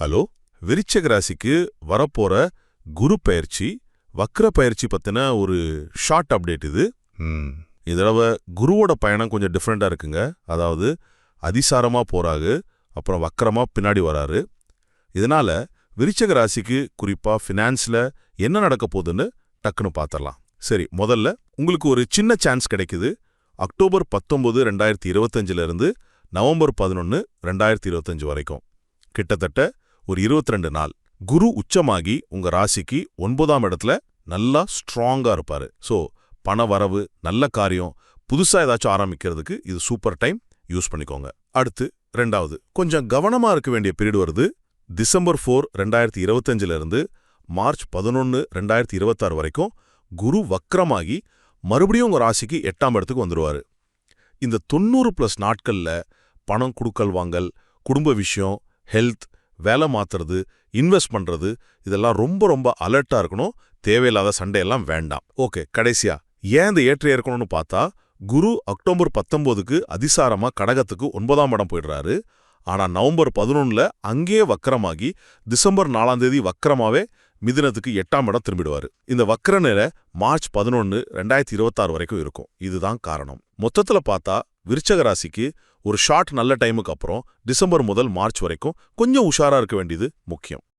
Hello விருச்சக ராசிக்கு வரப்போற குரு பயிற்சி வக்ர பயிற்சி பத்தின ஒரு ஷார்ட் அப்டேட் இது. ம், குருவோட பயணம் கொஞ்சம் டிஃப்ரெண்டா இருக்குங்க. அதாவது அதிசாரமா போறாரு அப்புறம் வக்கரமா பின்னாடி வராரு. இதனால விருச்சக ராசிக்கு குறிப்பா ஃபினான்ஸ்ல என்ன நடக்க போகுதுன்னு டக்குன்னு பார்த்துடலாம் சரி முதல்ல உங்களுக்கு ஒரு சின்ன சான்ஸ் கிடைக்குது. அக்டோபர் பத்தொன்பது ரெண்டாயிரத்தி இருபத்தஞ்சிலிருந்து நவம்பர் பதினொன்று ரெண்டாயிரத்தி இருபத்தஞ்சு வரைக்கும். கிட்டத்தட்ட ஒரு 22 நாள். குரு உச்சமாகி உங்க ராசிக்கு ஒன்பதாம் இடத்துல நல்லா ஸ்ட்ராங்கா இருப்பாரு. சோ பண வரவு நல்ல காரியம் புதுசா ஏதாச்சும் ஆரம்பிக்கிறதுக்கு இது சூப்பர் டைம் யூஸ் பண்ணிக்கோங்க. அடுத்து ரெண்டாவது கொஞ்சம் கவனமா இருக்க வேண்டிய பீரியட் வருது. டிசம்பர் ஃபோர் ரெண்டாயிரத்தி இருபத்தஞ்சுல இருந்து மார்ச் பதினொன்று ரெண்டாயிரத்தி இருபத்தாறு வரைக்கும் குரு வக்ரமாகி மறுபடியும் உங்க ராசிக்கு எட்டாம் இடத்துக்கு வந்துருவாரு. இந்த தொண்ணூறு ப்ளஸ் நாட்கள்ல பணம் குடுக்கல் வாங்கல் குடும்ப விஷயம் ஹெல்த் வேலை மாத்துறது இன்வெஸ்ட் பண்றது இதெல்லாம் ரொம்ப ரொம்ப அலர்ட்டா இருக்கணும். தேவையில்லாத சண்டையெல்லாம் வேண்டாம். ஓகே கடைசியா ஏன் இந்த ஏற்ற இருக்கணும்னு பார்த்தா குரு அக்டோபர் பத்தொன்பதுக்கு அதிசாரமா கடகத்துக்கு ஒன்பதாம் இடம் போயிடுறாரு. ஆனா நவம்பர் பதினொன்னுல அங்கேயே வக்கரமாகி டிசம்பர் நாலாம் தேதி வக்கரமாவே மிதுனத்துக்கு எட்டாம் இடம் திரும்பிடுவாரு. இந்த வக்கர நிலை மார்ச் பதினொன்னு ரெண்டாயிரத்தி இருபத்தாறு வரைக்கும் இருக்கும். இதுதான் காரணம். மொத்தத்துல பார்த்தா விருச்சக ராசிக்கு ஒரு ஷார்ட் நல்ல டைமுக்கு அப்புறம் டிசம்பர் முதல் மார்ச் வரைக்கும் கொஞ்சம் உஷாரா இருக்க வேண்டியது முக்கியம்.